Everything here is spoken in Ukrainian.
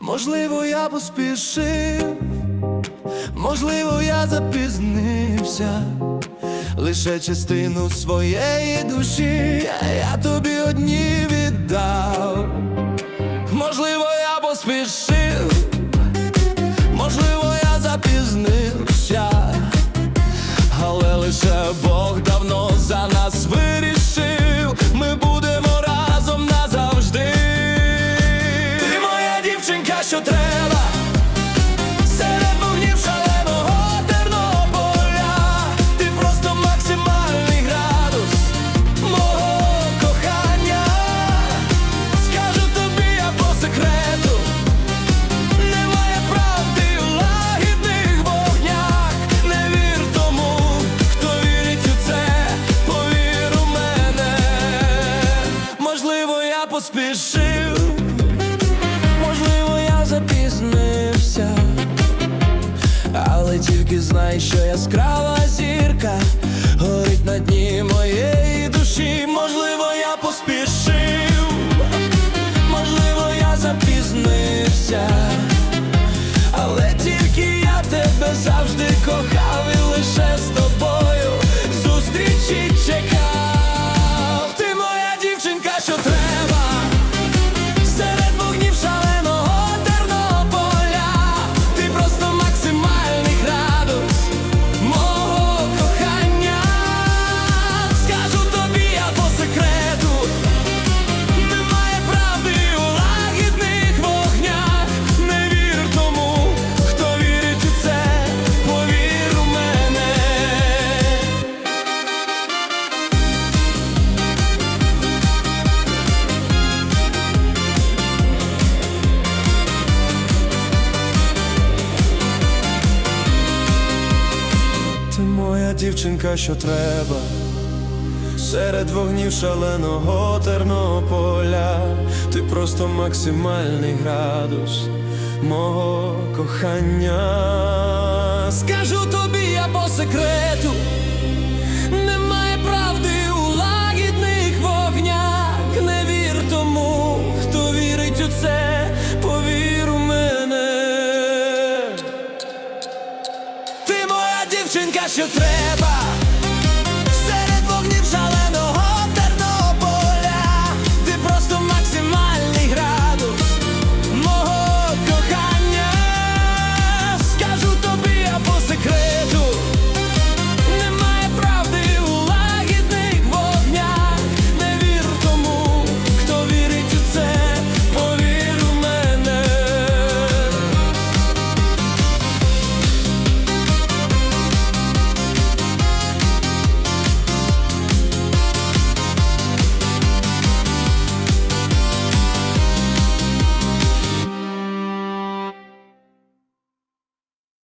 Можливо, я поспішив, можливо, я запізнився, лише частину своєї душі я тобі одні віддав. Що треба. Серед шаленого Тернополя Ти просто максимальний градус мого кохання. Скажу тобі я по секрету. Немає правди у лагідних вогнях. Не вір тому, хто вірить у це, повір у мене. Можливо, я поспішив тільки знай, що яскрава зірка моя дівчинка, що треба, серед вогнів шаленого Тернополя, ти просто максимальний градус мого кохання. Скажу тобі я по секрету, що треба.